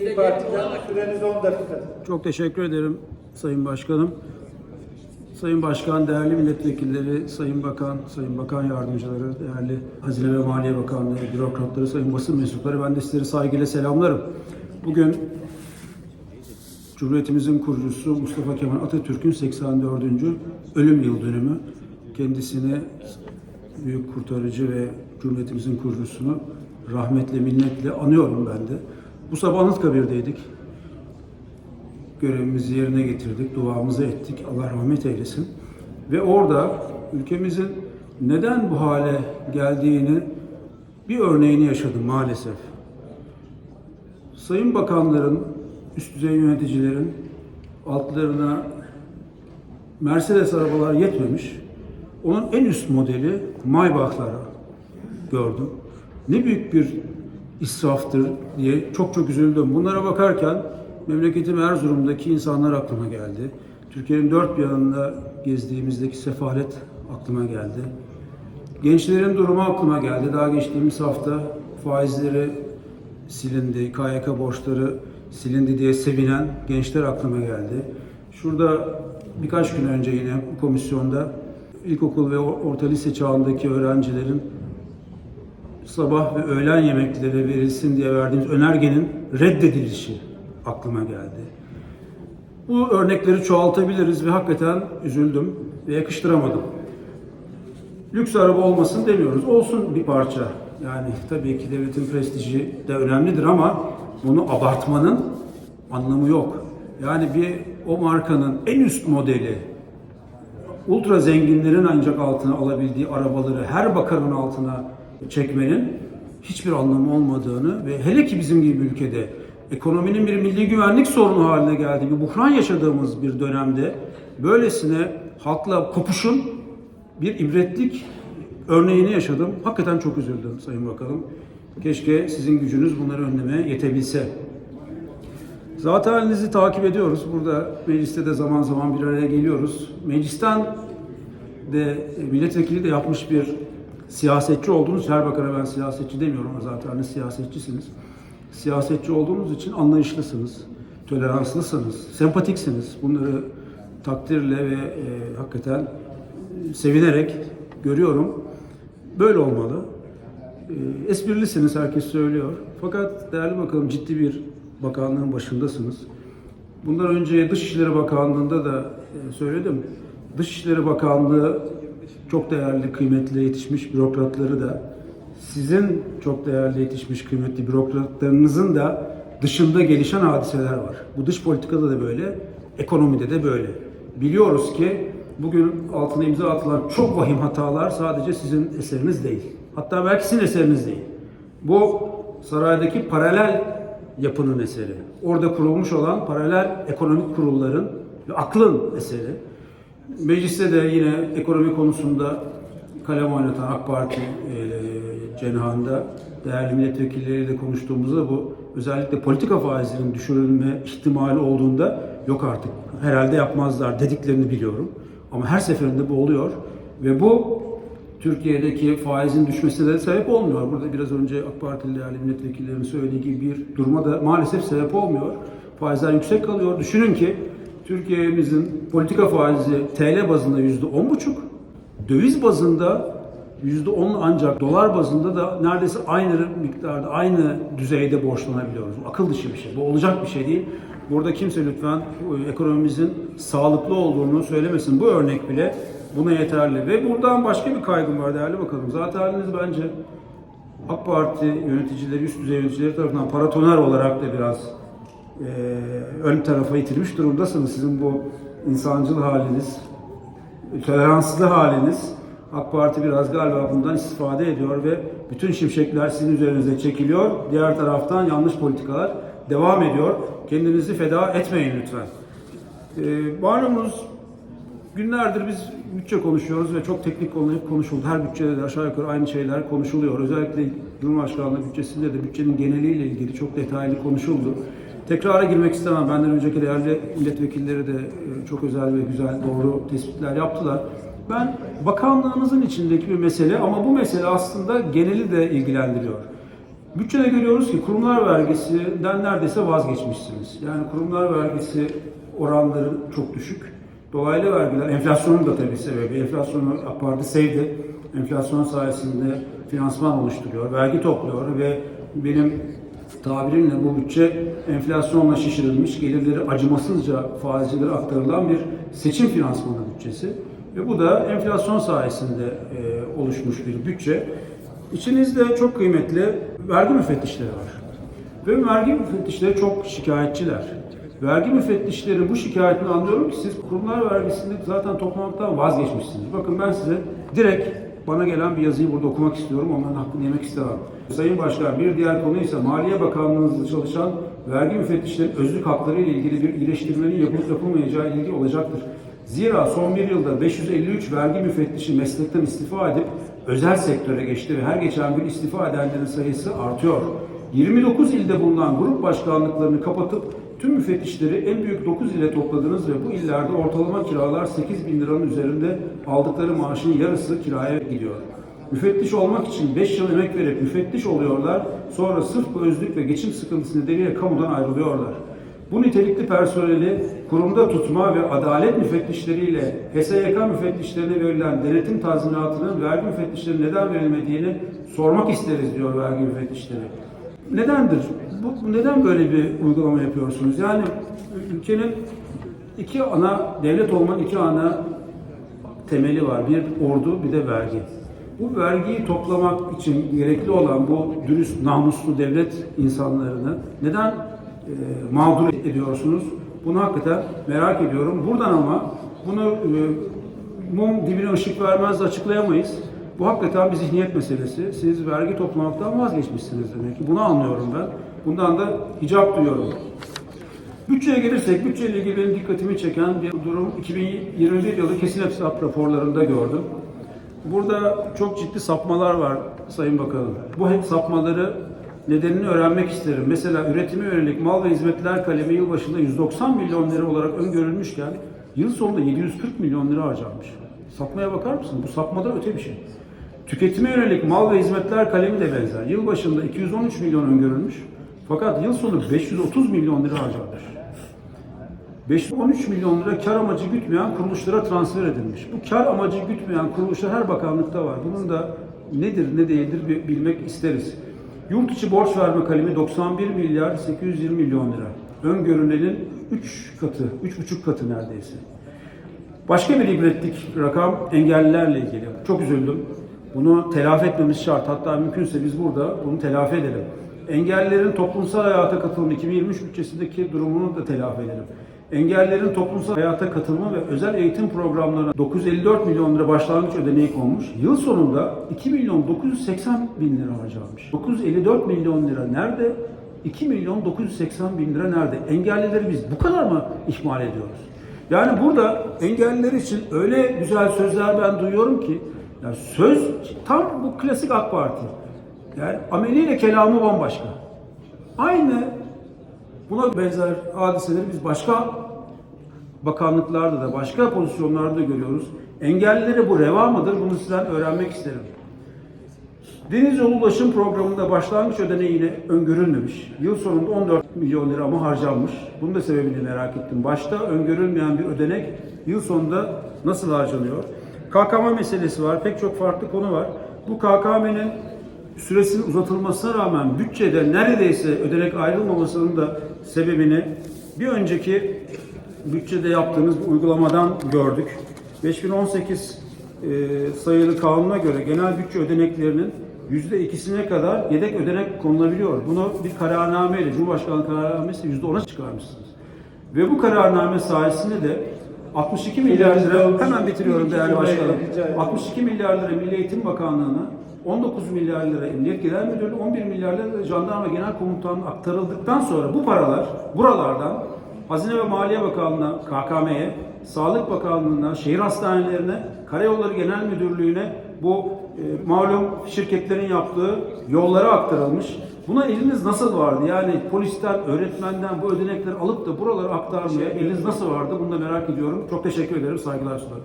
İyi Parti'den süreniz 10 dakika. Çok teşekkür ederim Sayın Başkanım. Sayın Başkan, değerli milletvekilleri, Sayın Bakan, Sayın Bakan Yardımcıları, değerli Hazine ve Maliye Bakanlığı, bürokratları, Sayın basın mensupları, ben de sizleri saygıyla selamlarım. Bugün Cumhuriyetimizin kurucusu Mustafa Kemal Atatürk'ün 84. ölüm yıl dönümü. Kendisini büyük kurtarıcı ve Cumhuriyetimizin kurucusunu rahmetle, minnetle anıyorum ben de. Bu sabah Anıtkabir'deydik görevimizi yerine getirdik, duamızı ettik. Allah rahmet eylesin. Ve orada ülkemizin neden bu hale geldiğini bir örneğini yaşadım maalesef. Sayın bakanların, üst düzey yöneticilerin altlarına Mercedes arabalar yetmemiş. Onun en üst modeli Maybach'lara gördüm. Ne büyük bir israftır diye çok çok üzüldüm. Bunlara bakarken memleketim Erzurum'daki insanlar aklıma geldi. Türkiye'nin dört bir yanında gezdiğimizdeki sefalet aklıma geldi. Gençlerin durumu aklıma geldi. Daha geçtiğimiz hafta faizleri silindi, KYK borçları silindi diye sevinen gençler aklıma geldi. Şurada birkaç gün önce yine komisyonda ilkokul ve orta lise çağındaki öğrencilerin sabah ve öğlen yemekleri verilsin diye verdiğimiz önergenin reddedilişi aklıma geldi. Bu örnekleri çoğaltabiliriz ve hakikaten üzüldüm ve yakıştıramadım. Lüks araba olmasın demiyoruz. Olsun bir parça. Yani tabii ki devletin prestiji de önemlidir ama bunu abartmanın anlamı yok. Yani bir o markanın en üst modeli ultra zenginlerin ancak altına alabildiği arabaları her bakanın altına çekmenin hiçbir anlamı olmadığını ve hele ki bizim gibi ülkede ekonominin bir milli güvenlik sorunu haline geldiği bir buhran yaşadığımız bir dönemde böylesine halkla kopuşun bir ibretlik örneğini yaşadım. Hakikaten çok üzüldüm Sayın Bakanım. Keşke sizin gücünüz bunları önlemeye yetebilse. Zaten halinizi takip ediyoruz. Burada mecliste de zaman zaman bir araya geliyoruz. Meclisten de milletvekili de yapmış bir siyasetçi olduğunuz, her bakana ben siyasetçi demiyorum ama zaten hani siyasetçisiniz. Siyasetçi olduğunuz için anlayışlısınız, toleranslısınız, sempatiksiniz. Bunları takdirle ve e, hakikaten e, sevinerek görüyorum. Böyle olmalı. E, esprilisiniz, herkes söylüyor. Fakat değerli bakalım ciddi bir bakanlığın başındasınız. Bundan önce Dışişleri Bakanlığı'nda da e, söyledim. Dışişleri Bakanlığı çok değerli, kıymetli yetişmiş bürokratları da sizin çok değerli yetişmiş, kıymetli bürokratlarınızın da dışında gelişen hadiseler var. Bu dış politikada da böyle, ekonomide de böyle. Biliyoruz ki bugün altına imza atılan çok vahim hatalar sadece sizin eseriniz değil. Hatta belki sizin eseriniz değil. Bu saraydaki paralel yapının eseri. Orada kurulmuş olan paralel ekonomik kurulların ve aklın eseri. Mecliste de yine ekonomi konusunda kalem oynatan AK Parti e, cenahında değerli milletvekilleriyle konuştuğumuzda bu özellikle politika faizinin düşürülme ihtimali olduğunda yok artık herhalde yapmazlar dediklerini biliyorum. Ama her seferinde bu oluyor ve bu Türkiye'deki faizin düşmesine de sebep olmuyor. Burada biraz önce AK Partili değerli milletvekillerinin söylediği gibi bir duruma da maalesef sebep olmuyor. Faizler yüksek kalıyor. Düşünün ki Türkiye'mizin politika faizi TL bazında yüzde on buçuk, döviz bazında yüzde on ancak dolar bazında da neredeyse aynı miktarda, aynı düzeyde borçlanabiliyoruz. Bu akıl dışı bir şey. Bu olacak bir şey değil. Burada kimse lütfen ekonomimizin sağlıklı olduğunu söylemesin. Bu örnek bile buna yeterli. Ve buradan başka bir kaygım var değerli bakalım. Zaten haliniz bence AK Parti yöneticileri, üst düzey yöneticileri tarafından paratoner olarak da biraz e, ön tarafa itilmiş durumdasınız. Sizin bu insancıl haliniz, toleranslı haliniz AK Parti biraz galiba bundan istifade ediyor ve bütün şimşekler sizin üzerinize çekiliyor. Diğer taraftan yanlış politikalar devam ediyor. Kendinizi feda etmeyin lütfen. E, malumunuz günlerdir biz bütçe konuşuyoruz ve çok teknik konu konuşuldu. Her bütçede de aşağı yukarı aynı şeyler konuşuluyor. Özellikle Cumhurbaşkanlığı bütçesinde de bütçenin geneliyle ilgili çok detaylı konuşuldu. Tekrara girmek istemem. Benden önceki değerli milletvekilleri de e, çok özel ve güzel, doğru tespitler yaptılar. Ben bakanlığınızın içindeki bir mesele ama bu mesele aslında geneli de ilgilendiriyor. Bütçede görüyoruz ki kurumlar vergisinden neredeyse vazgeçmişsiniz. Yani kurumlar vergisi oranları çok düşük. Dolaylı vergiler, enflasyonun da tabii sebebi. Enflasyonu AK Parti sevdi. Enflasyon sayesinde finansman oluşturuyor, vergi topluyor ve benim tabirimle bu bütçe enflasyonla şişirilmiş, gelirleri acımasızca faizcilere aktarılan bir seçim finansmanı bütçesi. Ve bu da enflasyon sayesinde e, oluşmuş bir bütçe. İçinizde çok kıymetli vergi müfettişleri var. Ve vergi müfettişleri çok şikayetçiler. Vergi müfettişleri bu şikayetini anlıyorum ki siz kurumlar vergisini zaten toplamaktan vazgeçmişsiniz. Bakın ben size direkt bana gelen bir yazıyı burada okumak istiyorum. Onların hakkını yemek istemem. Sayın Başkan bir diğer konu ise Maliye Bakanlığı'nda çalışan vergi müfettişlerinin özlük hakları ile ilgili bir iyileştirmenin yapılıp yapılmayacağı ilgili olacaktır. Zira son bir yılda 553 vergi müfettişi meslekten istifa edip özel sektöre geçti ve her geçen gün istifa edenlerin sayısı artıyor. 29 ilde bulunan grup başkanlıklarını kapatıp tüm müfettişleri en büyük 9 ile topladınız ve bu illerde ortalama kiralar 8 bin liranın üzerinde aldıkları maaşın yarısı kiraya gidiyor. Müfettiş olmak için 5 yıl emek verip müfettiş oluyorlar, sonra sırf bu özlük ve geçim sıkıntısı nedeniyle kamudan ayrılıyorlar. Bu nitelikli personeli kurumda tutma ve adalet müfettişleriyle HSYK müfettişlerine verilen denetim tazminatının vergi müfettişlerine neden verilmediğini sormak isteriz diyor vergi müfettişleri. Nedendir? Bu, neden böyle bir uygulama yapıyorsunuz? Yani ülkenin iki ana, devlet olmanın iki ana temeli var. Bir ordu, bir de vergi. Bu vergiyi toplamak için gerekli olan bu dürüst, namuslu devlet insanlarını neden e, mağdur ediyorsunuz? Bunu hakikaten merak ediyorum. Buradan ama bunu e, mum dibine ışık vermez açıklayamayız. Bu hakikaten bir zihniyet meselesi. Siz vergi toplamaktan vazgeçmişsiniz demek ki. Bunu anlıyorum ben. Bundan da icap duyuyorum. Bütçeye gelirsek, bütçeyle ilgili benim dikkatimi çeken bir durum 2021 yılı kesin hesap raporlarında gördüm. Burada çok ciddi sapmalar var Sayın Bakanım. Bu hep sapmaları nedenini öğrenmek isterim. Mesela üretime yönelik mal ve hizmetler kalemi yıl başında 190 milyon lira olarak öngörülmüşken yıl sonunda 740 milyon lira harcanmış. Sapmaya bakar mısın? Bu sapmadan öte bir şey. Tüketime yönelik mal ve hizmetler kalemi de benzer. Yıl başında 213 milyon öngörülmüş. Fakat yıl sonu 530 milyon lira harcanmış. 513 milyon lira kar amacı gütmeyen kuruluşlara transfer edilmiş. Bu kar amacı gütmeyen kuruluşlar her bakanlıkta var. Bunun da nedir ne değildir bi- bilmek isteriz. Yurt içi borç verme kalemi 91 milyar 820 milyon lira. Öngörülenin 3 katı, 3,5 katı neredeyse. Başka bir ibretlik rakam engellilerle ilgili. Çok üzüldüm. Bunu telafi etmemiz şart. Hatta mümkünse biz burada bunu telafi edelim. Engellilerin toplumsal hayata katılımı 2023 bütçesindeki durumunu da telafi edelim. Engellilerin toplumsal hayata katılımı ve özel eğitim programlarına 954 milyon lira başlangıç ödeneği konmuş. Yıl sonunda 2 milyon 980 bin lira harcanmış. 954 milyon lira nerede? 2 milyon 980 bin lira nerede? Engellileri biz bu kadar mı ihmal ediyoruz? Yani burada engelliler için öyle güzel sözler ben duyuyorum ki yani söz tam bu klasik AK Parti. Yani ameliyle kelamı bambaşka. Aynı buna benzer hadiseleri biz başka bakanlıklarda da başka pozisyonlarda da görüyoruz. Engellilere bu reva mıdır? Bunu sizden öğrenmek isterim. Deniz yolu ulaşım programında başlangıç ödeneği yine öngörülmemiş. Yıl sonunda 14 milyon lira ama harcanmış. Bunun da sebebini merak ettim. Başta öngörülmeyen bir ödenek yıl sonunda nasıl harcanıyor? KKM meselesi var. Pek çok farklı konu var. Bu KKM'nin süresinin uzatılmasına rağmen bütçede neredeyse ödenek ayrılmamasının da sebebini bir önceki bütçede yaptığımız bir uygulamadan gördük. 5018 e, sayılı kanuna göre genel bütçe ödeneklerinin yüzde ikisine kadar yedek ödenek konulabiliyor. Bunu bir kararnameyle, Cumhurbaşkanlığı kararnamesi yüzde ona çıkarmışsınız. Ve bu kararname sayesinde de 62 milyar lira, hemen bitiriyorum değerli başkanım. 62 milyar lira Milli Eğitim Bakanlığı'na 19 milyar lira Emniyet Genel Müdürlüğü, 11 milyar lira Jandarma Genel Komutanlığı'na aktarıldıktan sonra bu paralar buralardan Hazine ve Maliye Bakanlığı'na, KKM'ye, Sağlık Bakanlığı'na, şehir hastanelerine, Karayolları Genel Müdürlüğü'ne bu e, malum şirketlerin yaptığı yollara aktarılmış. Buna eliniz nasıl vardı? Yani polisten, öğretmenden bu ödenekleri alıp da buralara aktarmaya eliniz nasıl vardı? Bunu da merak ediyorum. Çok teşekkür ederim. Saygılar sunarım.